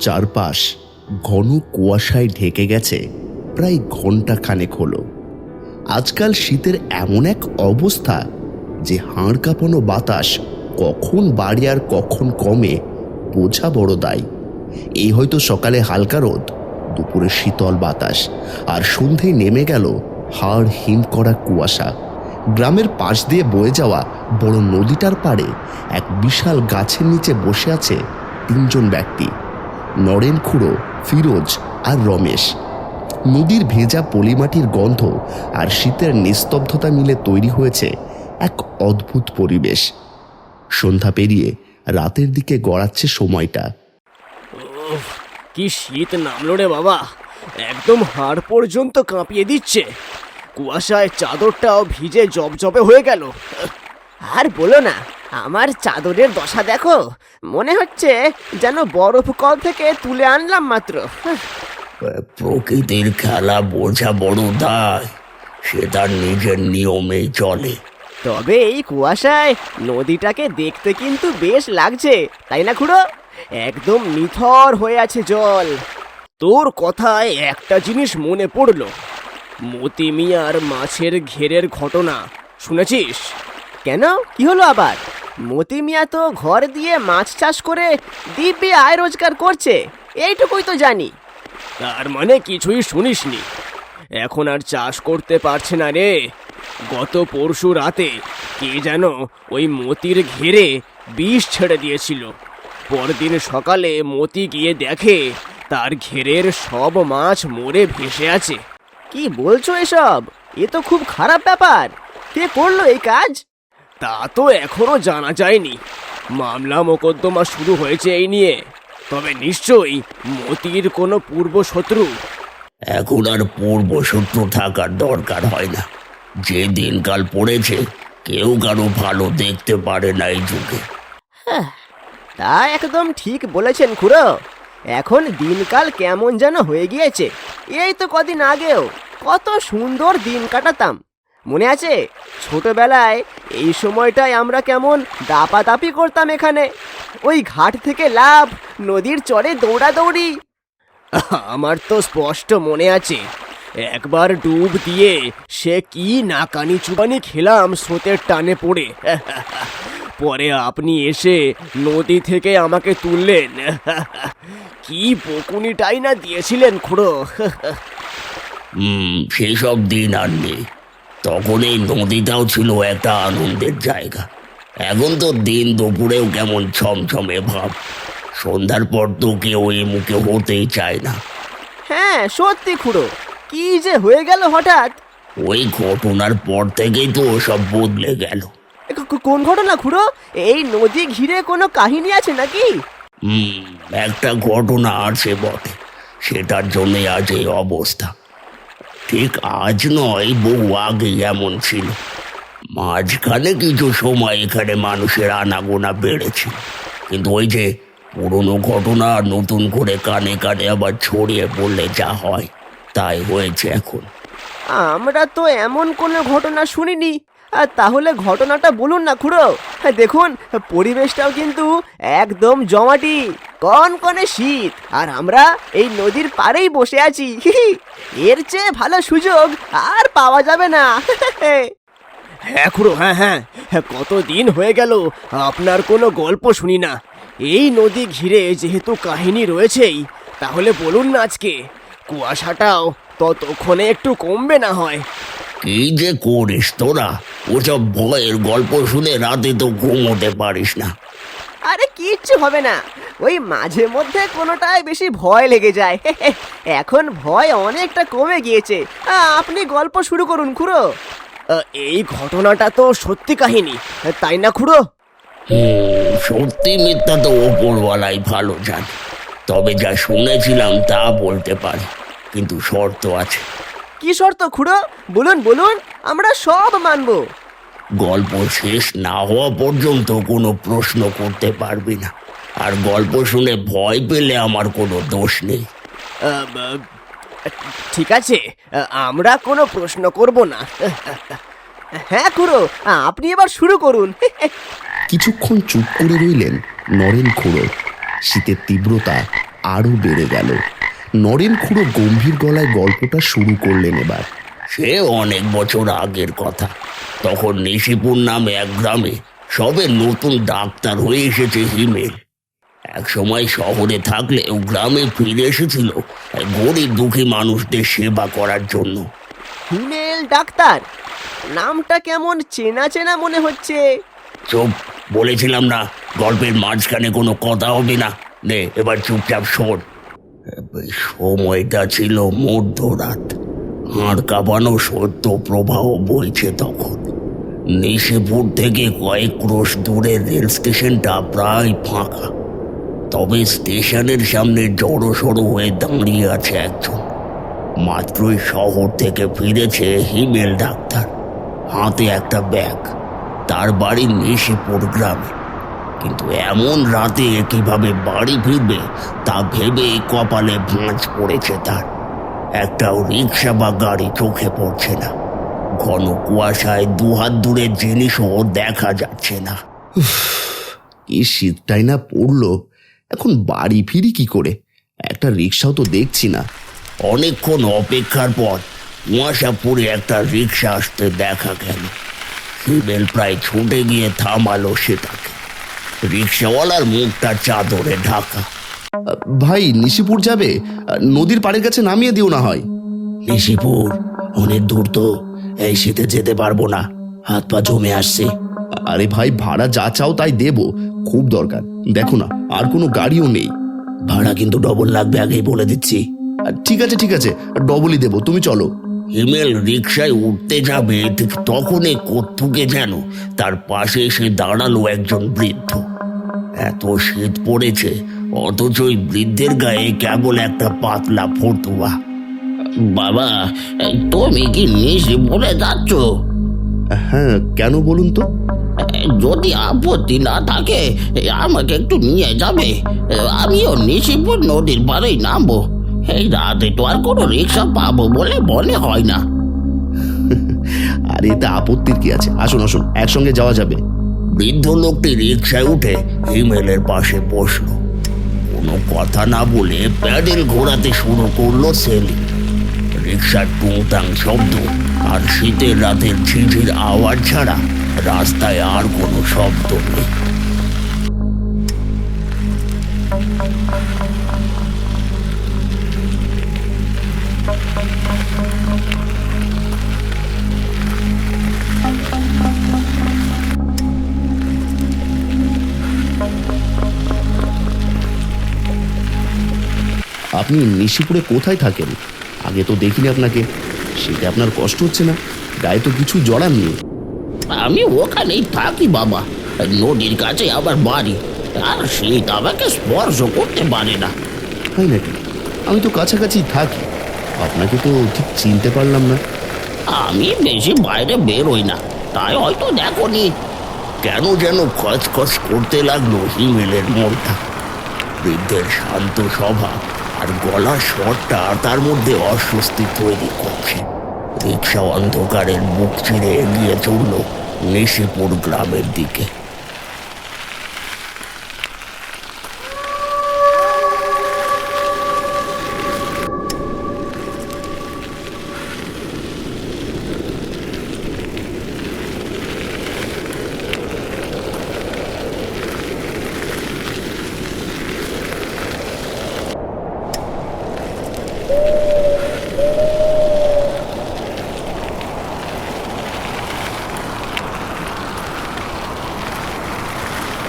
চারপাশ ঘন কুয়াশায় ঢেকে গেছে। প্রায় ঘণ্টা খানেক হলো। আজকাল শীতের এমন এক অবস্থা যে হাড় কাঁপানো বাতাস কখন বাড়ে আর কখন কমে বোঝা বড় দায়। এই হয়তো সকালে হালকা রোদ, দুপুরে শীতল বাতাস, আর সন্ধেয় নেমে গেল হাড় হিম করা কুয়াশা। গ্রামের পাশ দিয়ে বয়ে যাওয়া বড় নদীটার পাড়ে এক বিশাল গাছের নিচে বসে আছে তিনজন ব্যক্তি। নরেন খুড়ো, ফিরোজ আর রমেশ। নদীর ভেজা পলিমাটির গন্ধ আর শীতের নিস্তব্ধতা মিলে তৈরি হয়েছে এক অদ্ভুত পরিবেশ। সন্ধ্যা পেরিয়ে রাতের দিকে গড়াচ্ছে সময়টা। কি শীত নামলো রে বাবা। একদম হাড় পর্যন্ত কাঁপিয়ে দিচ্ছে। কুয়াশায় চাদরটাও ভিজে জবজবে হয়ে গেল। আর বলো না আমার চাদরের দশা দেখো। মনে হচ্ছে যেন বরফ কল থেকে তুলে আনলাম মাত্র। প্রকৃতির খেলা বোঝা বড় দায়। সে তার নিজের নিয়মেই চলে। তবে এই কুয়াশায় নদীটাকে দেখতে কিন্তু বেশ লাগছে তাই না খুড়ো? একদম নিথর হয়ে আছে জল। তোর কথায় একটা জিনিস মনে পড়ল। মতি মিয়ার মাছের ঘেরের ঘটনা। শুনেছিস? কেন? কি হলো আবার? মতি মিয়া তো ঘর দিয়ে মাছ চাষ করে দিব্যি আয় রোজগার করছে এইটুকুই তো জানি। তার মানে কিছুই শুনিসনি। এখন আর চাষ করতে পারছে না রে। গত পরশু রাতে কে যেন ওই মতির ঘেরে বিষ ছেড়ে দিয়েছিল। পরদিন সকালে মতি গিয়ে দেখে তার ঘেরের সব মাছ মরে ভেসে আছে। কি বলছো এসব? এ তো খুব খারাপ ব্যাপার। কে করল এই কাজ? তা তো এখনও জানা যায়নি। মামলা মোকদ্দমা শুরু হয়েছে এই নিয়ে। তবে নিশ্চয়ই মতির কোনো পূর্বশত্রু এখন আর পূর্ব শত্রু থাকার দরকার হয় না। যে দিনকাল পড়েছে কেউ কারও ভালো দেখতে পারে না এই যুগে। তা একদম ঠিক বলেছেন খুড়ো। এখন দিনকাল কেমন যেন হয়ে গিয়েছে। এই তো কদিন আগেও। কত সুন্দর দিন কাটাতাম। মনে আছে? ছোটবেলায় এই সময়টায় আমরা কেমন দাপাদাপি করতাম এখানে। ওই ঘাট থেকে লাভ নদীর চরে দৌড়াদৌড়ি। আমার তো স্পষ্ট মনে আছে, একবার ডুব দিয়ে সে কি নাকানি চুবানি খেলাম স্রোতের টানে পড়ে। পরে আপনি এসে নদী থেকে আমাকে তুললেন। কি বকুনিটাই না দিয়েছিলেন খুড়ো। সেসব দিন আর নেই। তখন এই নদীটাও ছিল একটা আনন্দের জায়গা। এখন তো দিন দুপুরেও কেমন ছমছমে ভাব। সন্ধ্যার পর তো কেউ এই মুখে হতেই চায় না। হ্যাঁ সত্যি খুড়ো কি যে হয়ে গেল হঠাৎ? ওই ঘটনার পর থেকেই তো সব বদলে গেল। এ কো- কো- কোন ঘটনা খুড়ো? এই নদী ঘিরে কোনো কাহিনী আছে নাকি? হুম একটা ঘটনা আছে বটে। সেটার জন্যই আজ এই অবস্থা। ঠিক আজ নয় বহু আগে এমন ছিল। মাঝখানে কিছু সময় এখানে মানুষের আনাগোনা বেড়েছে। কিন্তু ওই যে পুরনো ঘটনা নতুন করে কানে কানে আবার ছড়িয়ে পড়লে যা হয় তাই হয়েছে এখন। আমরা তো এমন কোনো ঘটনা শুনিনি। আর তাহলে ঘটনাটা বলুন না খুড়ো। হ্যাঁ, দেখুন পরিবেশটাও কিন্তু একদম জমাটি। কনকনে শীত আর আমরা এই নদীর পাড়েই বসে আছি। এর চেয়ে ভালো সুযোগ আর পাওয়া যাবে না। হ্যাঁ খুড়ো হ্যাঁ হ্যাঁ হ্যাঁ কতদিন হয়ে গেল আপনার কোনো গল্প শুনি না। এই নদী ঘিরে যেহেতু কাহিনী রয়েছেই তাহলে বলুন না আজকে কুয়াশাটাও ততক্ষণে একটু কমবে না হয়। কি যে করিস তোরা ওসব ভয়ের গল্প শুনে রাতে তো ঘুমোতে পারিস না। আরে কিচ্ছু হবে না ওই মাঝে মধ্যে কোনোটায় বেশি ভয় লেগে যায়। এখন ভয় অনেকটা কমে গিয়েছে। আপনি গল্প শুরু করুন খুড়ো। এই ঘটনাটা তো সত্যি কাহিনী তাই না খুড়ো? হুম, সত্যি মিথ্যা তো ওপরওয়ালাই ভালো জানে। তবে যা শুনেছিলাম তা বলতে পারি কিন্তু শর্ত আছে। কি শর্ত খুড়ো? বলুন বলুন আমরা সব মানবো। গল্প শেষ না হওয়া পর্যন্ত কোনো প্রশ্ন করতে পারবি না। আর গল্প শুনে ভয় পেলে আমার কোনো দোষ নেই। আহ, আহ, ঠিক আছে আহ, আমরা কোনো প্রশ্ন করব না। হ্যাঁ খুড়ো আপনি এবার শুরু করুন। কিছুক্ষণ চুপ করে রইলেন নরেন খুড়ো। শীতের তীব্রতা আরও বেড়ে গেল। নরেন খুঁড়ো গম্ভীর গলায় গল্পটা শুরু করলেন এবার। সে অনেক বছর আগের কথা। তখন নিশিপুর নামে এক গ্রামে সবে নতুন ডাক্তার হয়ে এসেছে হিমেল। এক সময় শহরে থাকলেও গ্রামে ফিরে এসেছিল গরিব দুঃখী মানুষদের সেবা করার জন্য। হিমেল ডাক্তার নামটা কেমন চেনা চেনা মনে হচ্ছে? চুপ বলেছিলাম না গল্পের মাঝখানে কোনো কথা হবে না। নে এবার চুপচাপ শোন। সময়টা ছিল মধ্যরাত। হাড় কাঁপানো সত্য প্রবাহ বইছে তখন। নিশিপুর থেকে কয়েক ক্রোশ দূরে রেল স্টেশনটা প্রায় ফাঁকা। তবে স্টেশনের সামনে জড়ো সড়ো হয়ে দাঁড়িয়ে আছে একজন। মাত্রই শহর থেকে ফিরেছে হিমেল ডাক্তার। হাতে একটা ব্যাগ। তার বাড়ি নিশিপুর গ্রামে। কিন্তু এমন রাতে কীভাবে বাড়ি ফিরবে তা ভেবে কপালে ভাঁজ পড়েছে তার। একটাও রিক্সা বা গাড়ি চোখে পড়ছে না। ঘন কুয়াশায় দুহাত দূরের জিনিসও দেখা যাচ্ছে না। কি শীতটাই না পড়ল। এখন বাড়ি ফিরি কি করে? একটা রিক্সাও তো দেখছি না। অনেকক্ষণ অপেক্ষার পর কুয়াশা পরে একটা রিক্সা আসতে দেখা গেল। হিমেল প্রায় ছুটে গিয়ে থামালো সেটাকে। রিক্সাওয়ালার মুখটা চাদরে ঢাকা। ভাই নিশিপুর যাবে? নদীর পাড়ের কাছে নামিয়ে দিও না হয়। নিশিপুর? অনেক দূর তো। এই শীতে যেতে পারব না। হাত পা জমে আসছে। আরে ভাই ভাড়া যা চাও তাই দেবো। খুব দরকার। দেখো না, আর কোনো গাড়িও নেই। ভাড়া কিন্তু ডবল লাগবে, আগেই বলে দিচ্ছি। ঠিক আছে ঠিক আছে ডবলই দেবো, তুমি চলো। হিমেল রিক্সায় উঠতে যাবে, ঠিক তখনই কত্থুকে যেন তার পাশে এসে দাঁড়াল একজন বৃদ্ধ। এত শীত পড়েছে, অথচ ওই বৃদ্ধের গায়ে কেবল একটা পাতলা ফতুয়া। বাবা, তুমি কি নিশি বলে যাচ্ছ? হ্যাঁ কেন বলুন তো? যদি আপত্তি না থাকে আমাকে একটু নিয়ে যাবে। আমিও নিশিপুর নদীর পাড়েই নামবো। এই রাতে তো আর কোনো রিক্সা পাবো বলে মনে হয় না। আর এতে আপত্তির কি আছে? আসুন আসুন একসঙ্গে যাওয়া যাবে। বৃদ্ধ লোকটি রিক্সায় উঠে হিমেলের পাশে বসল। কোনো কথা না বলে প্যাডেল ঘোরাতে শুরু করল সেলিম। রিক্সার টুংটাং শব্দ আর শীতের রাতের ঝিঝির আওয়াজ ছাড়া রাস্তায় আর কোনো শব্দ নেই। আপনি নিশিপুরে কোথায় থাকেন? আগে তো দেখিনি আপনাকে। সেটা আপনার কষ্ট হচ্ছে না। গায়ে তো কিছু জড়াননি আমি ওখানেই থাকি বাবা। নদীর কাছে আবার বাড়ি। আর শীত আমাকে স্পর্শ করতে পারে না। তাই নাকি? আমি তো কাছাকাছি থাকি। আপনাকে তো ঠিক চিনতে পারলাম না। আমি বেশি বাইরে বেরোই না। তাই হয়তো দেখনি। কেন যেন খচখচ করতে লাগল হিমেলের মনটা। বৃদ্ধের শান্ত স্বভাব। গলার স্বরটা তার মধ্যে অস্বস্তি তৈরি করছে। রিক্সা অন্ধকারের মুখ ছেড়ে এগিয়ে চলল নিশিপুর গ্রামের দিকে।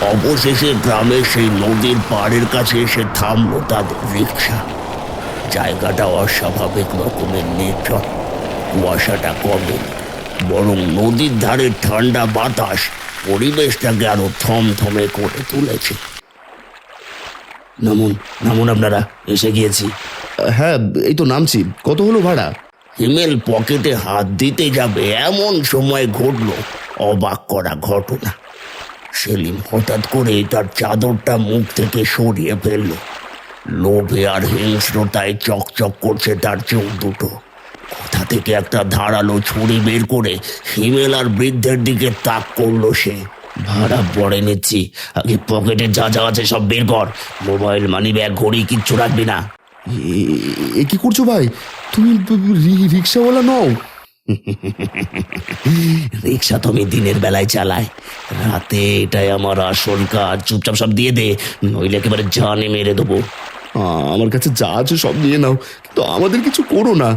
অবশেষে গ্রামের সেই নদীর পাড়ের কাছে এসে থামলো তাদের রিক্সা। জায়গাটা অস্বাভাবিক রকমের নির্জন। কুয়াশাটা কমে বরং নদীর ধারে ঠান্ডা বাতাস পরিবেশটাকে আরও থমথমে করে তুলেছে। নামুন নামুন আপনারা এসে গিয়েছি। হ্যাঁ এই তো নামছি। কত হলো ভাড়া? হিমেল পকেটে হাত দিতে যাবে এমন সময় ঘটলো অবাক করা ঘটনা। সেলিম হঠাৎ করে তার চাদরটা মুখ থেকে সরিয়ে ফেলল। লোভে আর হিংস্রতায় চকচক করছে তার চোখ দুটো। কোথা থেকে একটা ধারালো ছুরি বের করে হিমেল আর বৃদ্ধের দিকে তাক করল সে। ভাড়া পরে নিচ্ছি। আগে পকেটে যা যা আছে সব বের কর। মোবাইল মানি ব্যাগ ঘড়ি কিচ্ছু রাখবি না। এ- কি করছ ভাই? তুমি রিক্সাওয়ালা নও। রিক্সা তো আমি দিনের বেলায় চালাই। রাতে এটাই আমার আসল কাজ। চুপচাপ সব দিয়ে দে নইলে একেবারে জানে মেরে দেবো। আমার কাছে যা আছে সব নিয়ে নাও কিন্তু আমাদের কিছু করো না।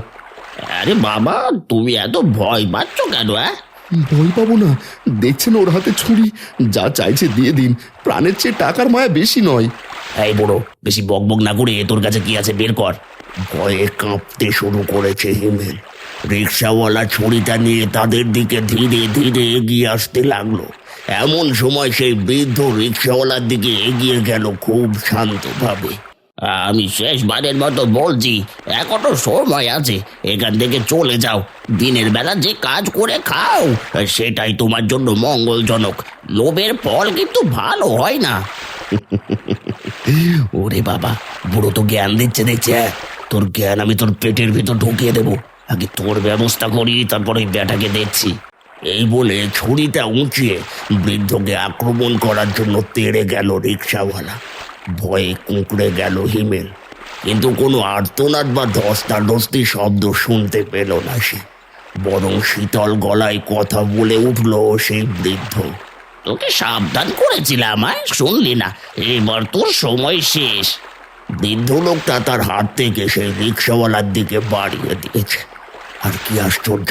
আরে বাবা তুমি এত ভয় পাচ্ছ কেন হ্যাঁ ভয় পাবো না। দেখছেন ওর হাতে ছুরি যা চাইছে দিয়ে দিন। প্রাণের চেয়ে টাকার মায়া বেশি নয়। এই বড় বেশি বকবক না করে তোর কাছে কি আছে বের কর। ভয়ে কাঁপতে শুরু করেছে হিমেল। রিক্সাওয়ালা ছুরিটা নিয়ে তাদের দিকে ধীরে ধীরে এগিয়ে আসতে লাগল। এমন সময় সেই বৃদ্ধ রিক্সাওয়ালার দিকে এগিয়ে গেল খুব শান্তভাবে। আমি শেষবারের মতো বলছি, এখনও সময় আছে, এখান থেকে চলে যাও। দিনের বেলা যে কাজ করে খাও, সেটাই তোমার জন্য মঙ্গলজনক। লোভের ফল কিন্তু ভালো হয় না। ওরে বাবা, বুড়ো তো জ্ঞান দিচ্ছে, দেখছে হ্যাঁ? তোর জ্ঞান আমি তোর পেটের ভিতর ঢুকিয়ে দেবো। আগে তোর ব্যবস্থা করি, তারপরে ওই ব্যাটাকে দেখছি। এই বলে ছুরিটা উঁচিয়ে বৃদ্ধকে আক্রমণ করার জন্য তেড়ে গেল রিক্সাওয়ালা। ভয়ে কুঁকড়ে গেল হিমেল। কিন্তু কোনো আর্তনাদ বা ধস্তাধস্তি শব্দ শুনতে পেল না সে। বরং শীতল গলায় কথা বলে উঠল সেই বৃদ্ধ। তোকে সাবধান করেছিলাম আয় শুনলি না। এবার তোর সময় শেষ। বৃদ্ধ লোকটা তার হাত থেকে সেই রিক্সাওয়ালার দিকে বাড়িয়ে দিয়েছে। আর কি আশ্চর্য,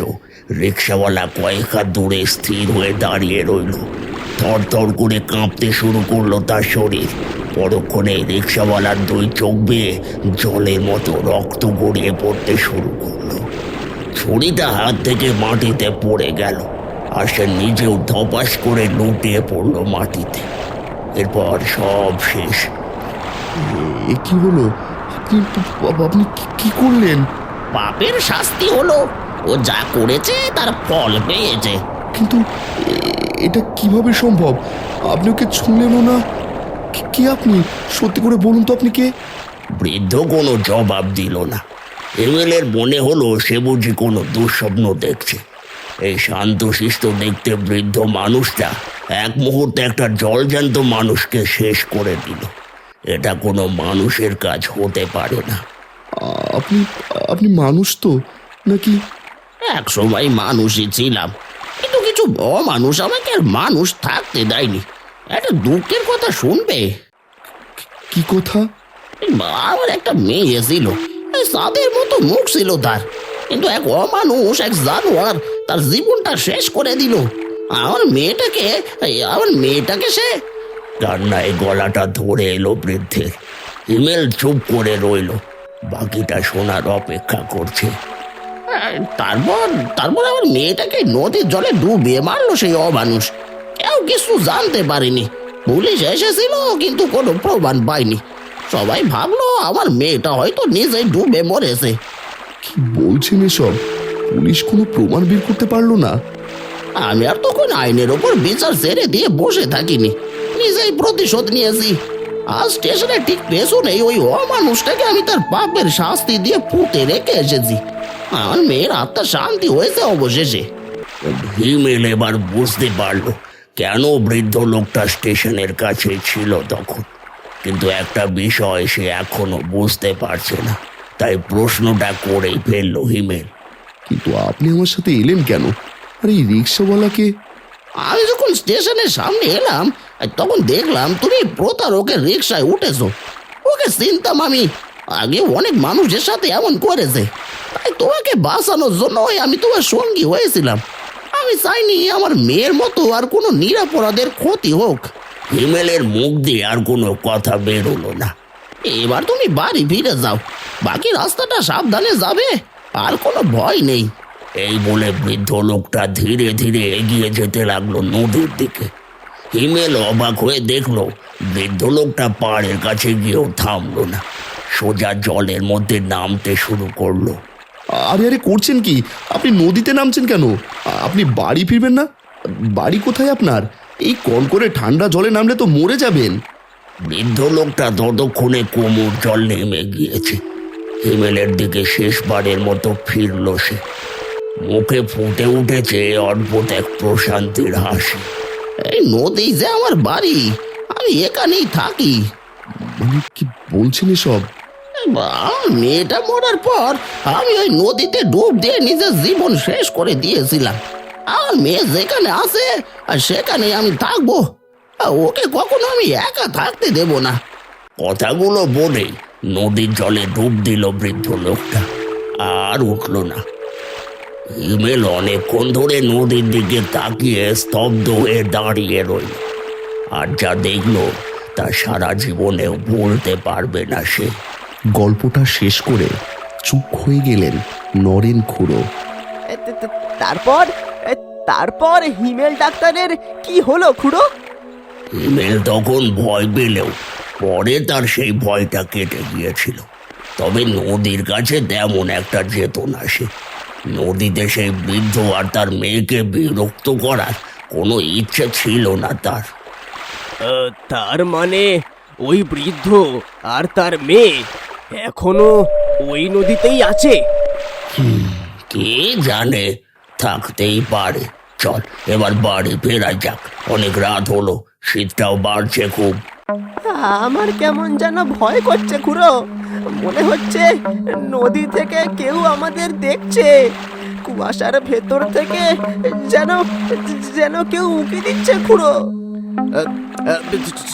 রিক্সাওয়ালা কয়েক হাত দূরে স্থির হয়ে দাঁড়িয়ে রইল। থর করে কাঁপতে শুরু করল তার শরীর। পরক্ষণে রিক্সাওয়ালার দুই চোখ বেয়ে জলের মতো রক্ত গড়িয়ে পড়তে শুরু করল। ছুরিটা হাত থেকে মাটিতে পড়ে গেল আর সে নিজেও ধপাস করে লুটিয়ে পড়ল মাটিতে। এরপর সব শেষ। কি হলো? আপনি আপনি কি করলেন? পাপের শাস্তি হলো। ও যা করেছে তার ফল পেয়েছে। কিন্তু এটা কীভাবে সম্ভব? আপনি ওকে ছুঁলেনও না। কি- আপনি? সত্যি করে বলুন তো আপনি কে? বৃদ্ধ কোনো জবাব দিল না। এমএলের মনে হলো সে বুঝি কোনো দুঃস্বপ্ন দেখছে। এই শান্তশিষ্ট দেখতে বৃদ্ধ মানুষটা এক মুহূর্তে একটা জলজ্যান্ত মানুষকে শেষ করে দিল। এটা কোনো মানুষের কাজ হতে পারে না। আপনি আপনি মানুষ তো নাকি? এক সময় মানুষই ছিলাম কিন্তু কিছু অমানুষ আমাকে আর মানুষ থাকতে দেয়নি। একটা দুঃখের কথা শুনবে? কি কথা? আমার একটা মেয়ে ছিল সাদের মতো মুখ ছিল তার কিন্তু এক অমানুষ এক জানোয়ার তার জীবনটা শেষ করে দিল। আমার মেয়েটাকে আমার মেয়েটাকে সে কান্নায় গলাটা ধরে এলো বৃদ্ধের ইমেল চুপ করে রইল। বাকিটা শোনার অপেক্ষা করছে। তারপর তারপর আমার মেয়েটাকে নদীর জলে ডুবিয়ে মারলো সেই অমানুষ। কেউ কিছু জানতে পারেনি। পুলিশ এসেছিল কিন্তু কোনো প্রমাণ পায়নি। সবাই ভাবলো আমার মেয়েটা হয়তো নিজেই ডুবে মরেছে। কি বলছেন এসব? পুলিশ কোনো প্রমাণ বের করতে পারল না? আমি আর তখন আইনের ওপর বিচার ছেড়ে দিয়ে বসে থাকিনি। নিজেই প্রতিশোধ নিয়েছি। আজ স্টেশনে ঠিক পেছনেই ওই অমানুষটাকে আমি তার পাপের শাস্তি দিয়ে পুঁতে রেখে এসেছি। আমার মেয়ের আত্মা শান্তি হয়েছে অবশেষে। হিমেল এবার বুঝতে পারল কেন বৃদ্ধ লোকটা স্টেশনের কাছে ছিল তখন। কিন্তু একটা বিষয় সে এখনও বুঝতে পারছে না তাই প্রশ্নটা করেই ফেলল হিমেল কিন্তু আপনি আমার সাথে এলেন কেন? আর এই রিক্সাওয়ালাকে আমি যখন স্টেশনের সামনে এলাম আর তখন দেখলাম তুমি প্রতারকের রিক্সায় উঠেছো। ওকে চিনতাম আমি। আগে অনেক মানুষের সাথে এমন করেছে। তাই তোমাকে বাঁচানোর জন্যই আমি তোমার সঙ্গী হয়েছিলাম। আমি চাইনি আমার মেয়ের মতো আর কোনো নিরাপরাধের ক্ষতি হোক। হিমেলের মুখ দিয়ে আর কোনো কথা বেরোলো না। এবার তুমি বাড়ি ফিরে যাও। বাকি রাস্তাটা সাবধানে যাবে। আর কোনো ভয় নেই। এই বলে বৃদ্ধ লোকটা ধীরে ধীরে এগিয়ে যেতে লাগল নদীর দিকে। হিমেল অবাক হয়ে দেখল বৃদ্ধ লোকটা পাড়ের কাছে গিয়েও থামলো না। সোজা জলের মধ্যে নামতে শুরু করল। আরে আরে করছেন কি? আপনি নদীতে নামছেন কেন? আপনি বাড়ি ফিরবেন না? বাড়ি কোথায় আপনার? এই কল করে ঠান্ডা জলে নামলে তো মরে যাবেন। বৃদ্ধ লোকটা ততক্ষণে কোমর জল নেমে গিয়েছে। হিমেলের দিকে শেষবারের মতো ফিরল সে। মুখে ফুটে উঠেছে অদ্ভুত এক প্রশান্তির হাসি। এই নদী যে আমার বাড়ি আমি এখানেই থাকি। মানে কি বলছেন এসব? আমার মেয়েটা মরার পর আমি ওই নদীতে ডুব দিয়ে নিজের জীবন শেষ করে দিয়েছিলাম। আমার মেয়ে যেখানে আছে আর সেখানে আমি থাকব। আর ওকে কখনো আমি একা থাকতে দেব না। কথাগুলো বলে নদীর জলে ডুব দিল বৃদ্ধ লোকটা। আর উঠল না। হিমেল অনেকক্ষণ ধরে নদীর দিকে তাকিয়ে স্তব্ধ হয়ে দাঁড়িয়ে রইল। আর যা দেখল তা সারা জীবনেও বলতে পারবে না সে। গল্পটা শেষ করে চুপ হয়ে গেলেন নরেন খুড়ো। তারপর? তারপর হিমেল ডাক্তারের কি হলো খুড়ো? হিমেল তখন ভয় পেলেও পরে তার সেই ভয়টা কেটে গিয়েছিল। তবে নদীর কাছে তেমন একটা যেত না সে। নদীতে সেই বৃদ্ধ আর তার মেয়েকে বিরক্ত করার কোনো ইচ্ছে ছিল না তার। তার মানে ওই বৃদ্ধ আর তার মেয়ে এখনও ওই নদীতেই আছে? কে জানে? থাকতেই পারে। চল এবার বাড়ি ফেরা যাক। অনেক রাত হলো শীতটাও বাড়ছে খুব। আমার কেমন যেন ভয় করছে খুড়ো। মনে হচ্ছে নদী থেকে কেউ আমাদের দেখছে। কুয়াশার ভেতর থেকে যেন যেন কেউ উকি দিচ্ছে খুড়ো।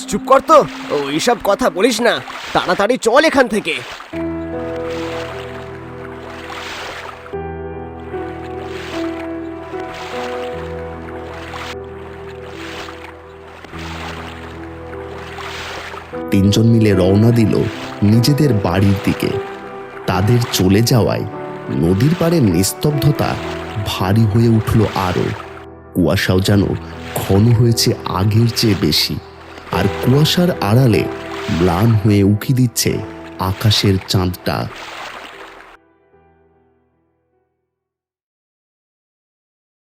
চুপ- কর তো ওইসব কথা বলিস না তাড়াতাড়ি চল এখান থেকে। তিনজন মিলে রওনা দিল নিজেদের বাড়ির দিকে। তাদের চলে যাওয়ায় নদীর পাড়ে নিস্তব্ধতা ভারী হয়ে উঠল আরও। কুয়াশাও যেন ঘন হয়েছে আগের চেয়ে বেশি। আর কুয়াশার আড়ালে ম্লান হয়ে উকি দিচ্ছে আকাশের চাঁদটা।